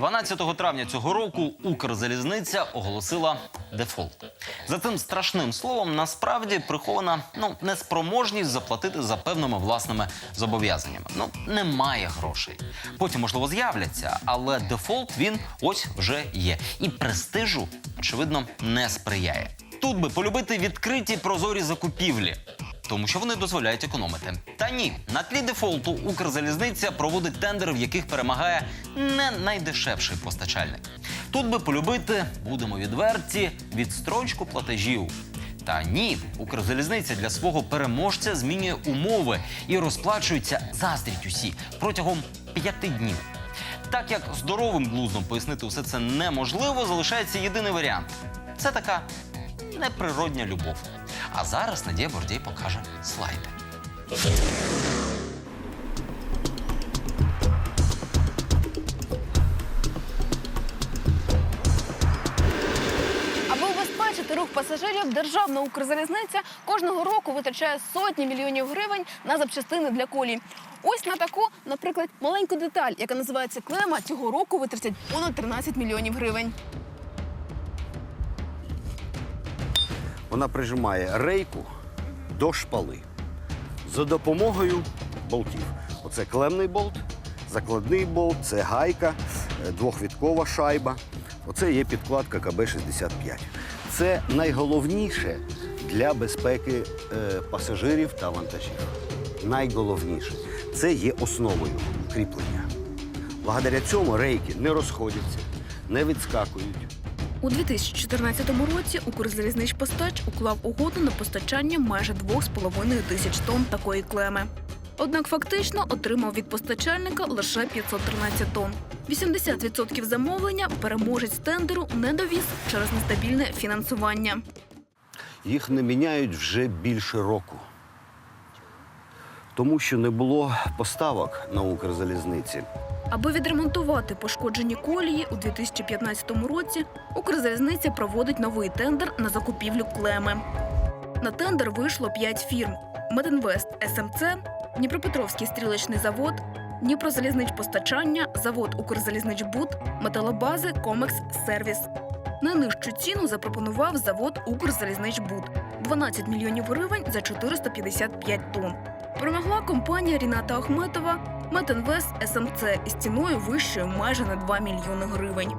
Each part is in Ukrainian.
12 травня цього року Укрзалізниця оголосила дефолт. За цим страшним словом насправді прихована ну неспроможність заплатити за певними власними зобов'язаннями. Ну немає грошей. Потім можливо з'являться, але дефолт він ось вже є. І престижу очевидно не сприяє. Тут би полюбити відкриті прозорі закупівлі. Тому що вони дозволяють економити. Та ні, на тлі дефолту Укрзалізниця проводить тендери, в яких перемагає не найдешевший постачальник. Тут би полюбити, будемо відверті, відстрочку платежів. Та ні, Укрзалізниця для свого переможця змінює умови і розплачується заздріть усі протягом п'яти днів. Так як здоровим глуздом пояснити все це неможливо, залишається єдиний варіант це така неприродня любов. А зараз Надія Бордій покаже слайди. Аби убезпечити рух пасажирів, державна Укрзалізниця кожного року витрачає сотні мільйонів гривень на запчастини для колій. Ось на таку, наприклад, маленьку деталь, яка називається клема, цього року витратять понад 13 мільйонів гривень. Вона прижимає рейку до шпали за допомогою болтів. Оце клемний болт, закладний болт, це гайка, е, двохвіткова шайба. Оце є підкладка КБ-65. Це найголовніше для безпеки е, пасажирів та вантажів. Найголовніше. Це є основою кріплення. Благодаря цьому рейки не розходяться, не відскакують. У 2014 році Укрзалізничпостач уклав угоду на постачання майже 2,5 тисяч тонн такої клеми. Однак фактично отримав від постачальника лише 513 тонн. 80% замовлення переможець тендеру не довіз через нестабільне фінансування. Їх не міняють вже більше року. Тому що не було поставок на Укрзалізниці. Аби відремонтувати пошкоджені колії у 2015 році, Укрзалізниця проводить новий тендер на закупівлю клеми. На тендер вийшло 5 фірм: Мединвест СМЦ, Дніпропетровський стрілечний завод, Дніпрозалізничпостачання, завод Укрзалізничбуд, металобази Комекс Сервіс. Найнижчу ціну запропонував завод Укрзалізничбуд 12 мільйонів гривень за 455 тонн. Перемогла компанія Ріната Ахметова Метинвест СМЦ із ціною вищою майже на 2 мільйони гривень.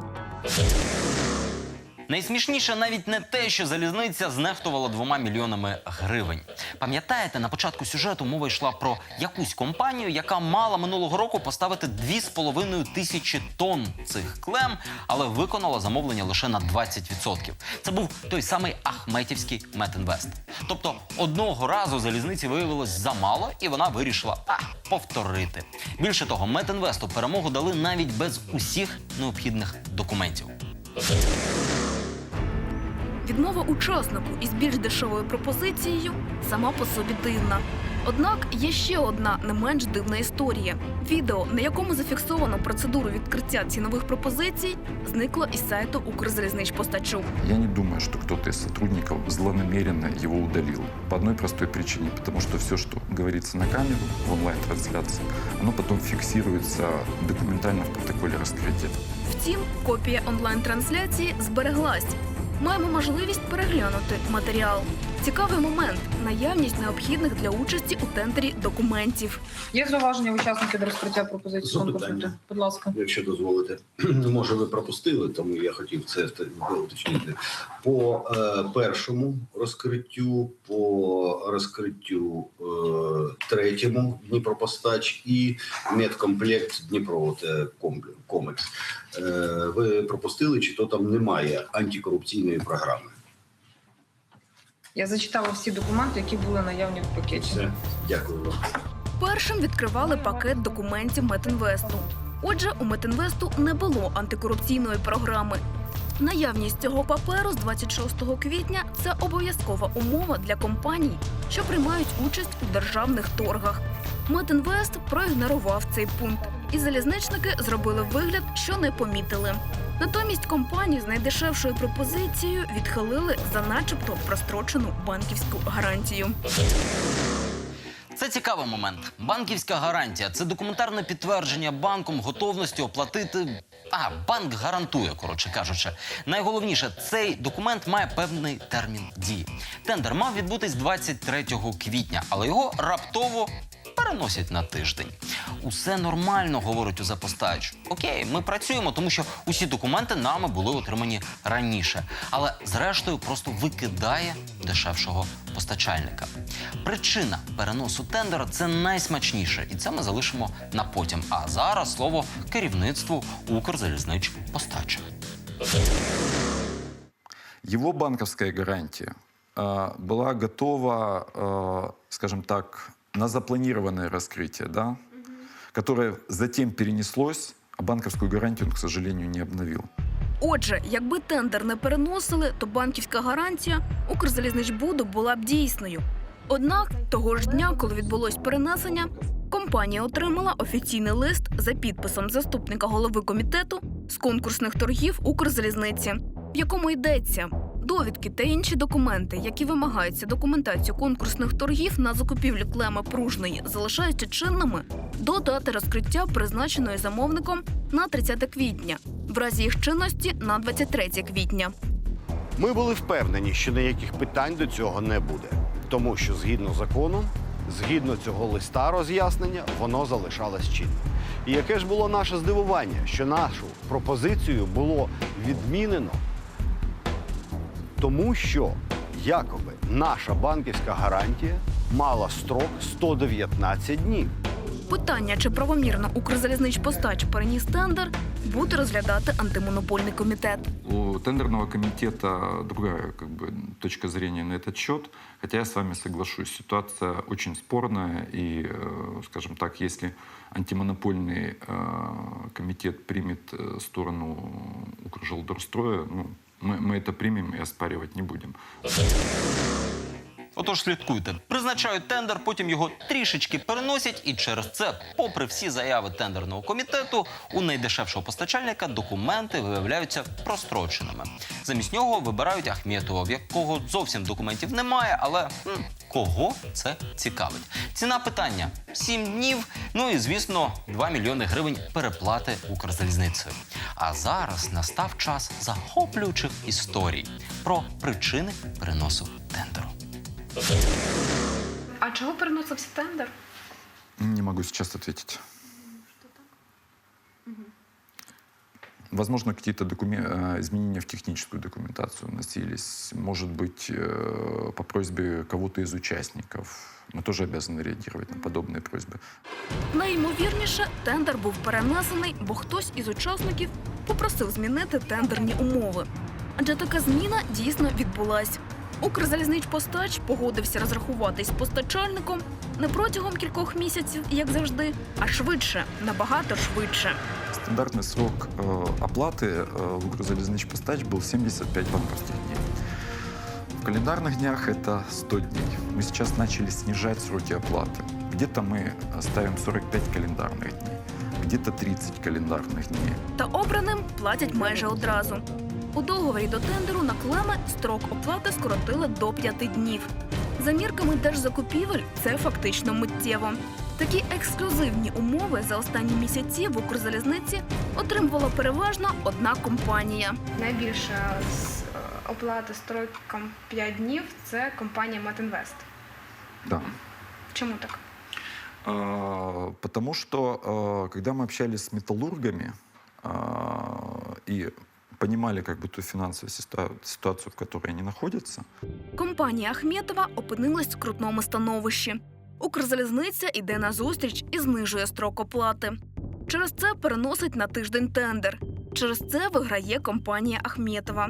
Найсмішніше навіть не те, що залізниця знехтувала двома мільйонами гривень. Пам'ятаєте, на початку сюжету мова йшла про якусь компанію, яка мала минулого року поставити 2,5 тисячі тонн цих клем, але виконала замовлення лише на 20%. Це був той самий Ахметівський Метінвест. Тобто одного разу залізниці виявилось замало, і вона вирішила а, повторити. Більше того, Метінвесту перемогу дали навіть без усіх необхідних документів. Відмова учаснику із більш дешевою пропозицією сама по собі дивна. Однак є ще одна не менш дивна історія. Відео, на якому зафіксовано процедуру відкриття цінових пропозицій, зникло із сайту Укрзалізничпостачу. Я не думаю, что кто-то из сотрудников злонамеренно его удалил. По одной простой причине, потому что все, что говорится на камеру в онлайн-трансляции, оно потом фиксируется документально в протоколе раскрытия. Втім, копія онлайн-трансляції збереглась. Маємо можливість переглянути матеріал. Цікавий момент наявність необхідних для участі у тендері документів. Є зауваження учасників до розкриття пропозиції конкурсу? Будь ласка. Якщо дозволите, може ви пропустили, тому я хотів це уточнити. По е, першому розкриттю, по розкриттю е, третьому Дніпропостач і медкомплект Дніпро е, Комекс. Е, ви пропустили, чи то там немає антикорупційної програми? Я зачитала всі документи, які були наявні в пакеті. Все, дякую вам. Першим відкривали пакет документів Метинвесту. Отже, у Метинвесту не було антикорупційної програми. Наявність цього паперу з 26 квітня це обов'язкова умова для компаній, що приймають участь у державних торгах. Метинвест проігнорував цей пункт, і залізничники зробили вигляд, що не помітили. Натомість компанію з найдешевшою пропозицією відхилили за начебто прострочену банківську гарантію. Це цікавий момент. Банківська гарантія це документарне підтвердження банком готовності оплатити. А, банк гарантує, коротше кажучи. Найголовніше, цей документ має певний термін дії. Тендер мав відбутись 23 квітня, але його раптово переносять на тиждень. Усе нормально, говорить Узапостач. Окей, ми працюємо, тому що усі документи нами були отримані раніше. Але зрештою просто викидає дешевшого постачальника. Причина переносу тендера це найсмачніше, і це ми залишимо на потім. А зараз слово керівництву Укрзалізничпостачі. Его банковская гарантия э, была готова, э, скажем так, на запланированное раскрытие, да, которое затем перенеслось, а банковскую гарантию он, к сожалению, не обновил. Отже, якби тендер не переносили, то банківська гарантія Укрзалізничбуду була б дійсною. Однак того ж дня, коли відбулось перенесення, компанія отримала офіційний лист за підписом заступника голови комітету з конкурсних торгів Укрзалізниці, в якому йдеться довідки та інші документи, які вимагаються документацію конкурсних торгів на закупівлю клеми пружної, залишаються чинними до дати розкриття, призначеної замовником на 30 квітня, в разі їх чинності на 23 квітня. Ми були впевнені, що ніяких питань до цього не буде, тому що згідно закону, згідно цього листа роз'яснення, воно залишалось чинним. І яке ж було наше здивування, що нашу пропозицію було відмінено, тому що якоби наша банківська гарантія мала строк 119 днів. Питання, чи правомірно Укрзалізничпостач переніс тендер, буде розглядати антимонопольний комітет. У тендерного комитета другая как бы, точка зрения на этот счет, хотя я с вами соглашусь, ситуация очень спорная, и, э, скажем так, если антимонопольный э, комитет примет э, сторону Укржелдорстроя, ну, мы, мы это примем и оспаривать не будем. Отож, слідкуйте. Призначають тендер, потім його трішечки переносять, і через це, попри всі заяви тендерного комітету, у найдешевшого постачальника документи виявляються простроченими. Замість нього вибирають Ахметова, в якого зовсім документів немає, але м, кого це цікавить? Ціна питання 7 днів. Ну і звісно, 2 мільйони гривень переплати Укрзалізницею. А зараз настав час захоплюючих історій про причини переносу тендеру. А чого переносився тендер? Не могу сейчас ответить. Возможно, какие-то докумен- э, изменения в техническую документацию вносились. Может быть, э, по просьбе кого-то из участников. Мы тоже обязаны реагировать на подобные просьбы. Найімовірніше, тендер був перенесений, бо хтось із учасників попросив змінити тендерні умови. Адже така зміна дійсно відбулась. Укрзалізничпостач погодився розрахуватись з постачальником не протягом кількох місяців, як завжди, а швидше, набагато швидше. Стандартный срок э, оплаты э, в Укрзалезничпостач был 75 банковских дней. В календарных днях это 100 дней. Мы сейчас начали снижать сроки оплаты. Где-то мы ставим 45 календарных дней, где-то 30 календарных дней. Та обраним платять майже одразу. У договорі до тендеру на клеми строк оплати скоротили до п'яти днів. За мірками держзакупівель це фактично миттєво. Такі ексклюзивні умови за останні місяці в Укрзалізниці отримувала переважно одна компанія. Найбільша з- е, оплата строком 5 днів це компанія Метінвест. Да. Чому так? А, Потому что, а, когда мы общались с металлургами а, и понимали как бы ту финансовую ситуацию, в которой они находятся, Компанія Ахметова опинилась в скрутному становищі. Укрзалізниця йде на зустріч і знижує строк оплати. Через це переносить на тиждень тендер. Через це виграє компанія Ахметова.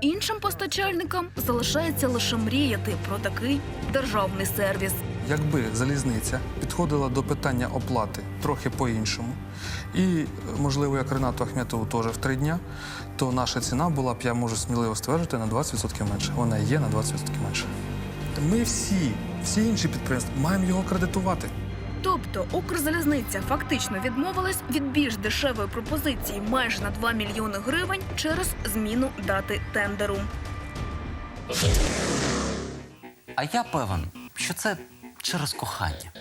Іншим постачальникам залишається лише мріяти про такий державний сервіс. Якби залізниця підходила до питання оплати трохи по-іншому, і, можливо, як Ренату Ахметову теж в три дня, то наша ціна була б, я можу сміливо стверджувати, на 20% менше. Вона є на 20% менше. Ми всі, всі інші підприємства маємо його кредитувати. Тобто Укрзалізниця фактично відмовилась від більш дешевої пропозиції майже на 2 мільйони гривень через зміну дати тендеру. А я певен, що це через кохання.